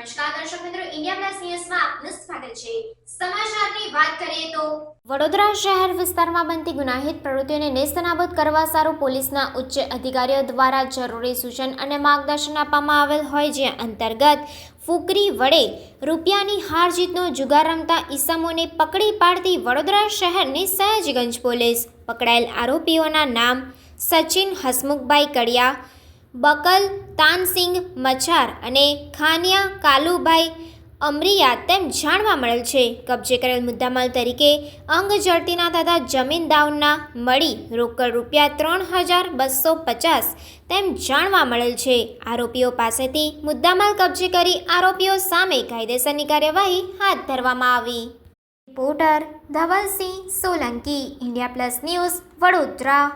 નમસ્કાર દર્શક મિત્રો, ઇન્ડિયા પ્લસ ન્યૂઝમાં આપનું સ્વાગત છે. સમાચારની વાત કરીએ તો વડોદરા શહેર વિસ્તારમાં બનતી ગુનાહિત પ્રવૃત્તિઓને નેસ્તનાબૂદ કરવા સારું પોલીસના ઉચ્ચ અધિકારીઓ દ્વારા જરૂરી સૂચન અને માર્ગદર્શન આપવામાં આવેલ હોય જે અંતર્ગત ફૂકરી વડે રૂપિયાની હાર જીતનો જુગાર રમતા ઈસમોને પકડી પાડતી વડોદરા શહેરની સહેજગંજ પોલીસ. પકડાયેલ આરોપીઓના નામ સચિન હસમુખભાઈ કડિયા બકલ, તાનસિંગ મચાર અને ખાનિયા, કાલુભાઈ અમરિયા તેમ જાણવા મળેલ છે. કબજે કરેલ મુદ્દામાલ તરીકે અંગ જડતીના તથા જમીન દાવના મળી રોકડ રૂપિયા ત્રણ હજાર બસો પચાસ તેમ જાણવા મળેલ છે. આરોપીઓ પાસેથી મુદ્દામાલ કબજે કરી આરોપીઓ સામે કાયદેસરની કાર્યવાહી હાથ ધરવામાં આવી. Reporter Dhavalsinh Solanki, India plus news Vadodara.